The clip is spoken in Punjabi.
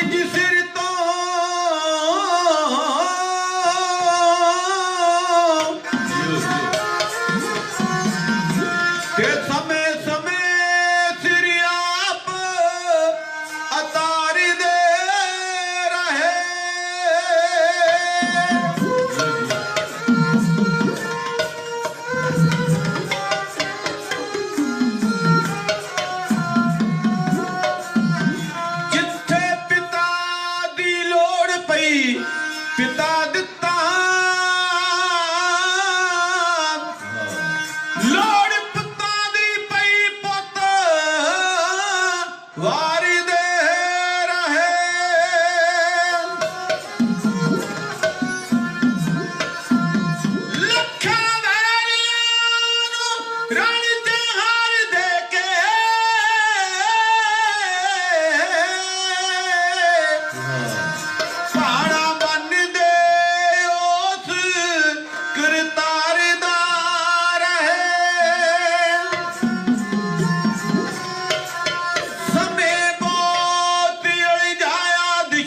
de dizer ਪਿਤਾ ਦਿੱਤਾ। ਲੋੜ ਪੁੱਤਾਂ ਦੀ ਪਈ ਪੁੱਤ ਵਾਰੀ ਦੇ ਰਹੇ। ਲੱਖਾਂ ਵੈਰੀਆਂ ਨੂੰ ਰਣ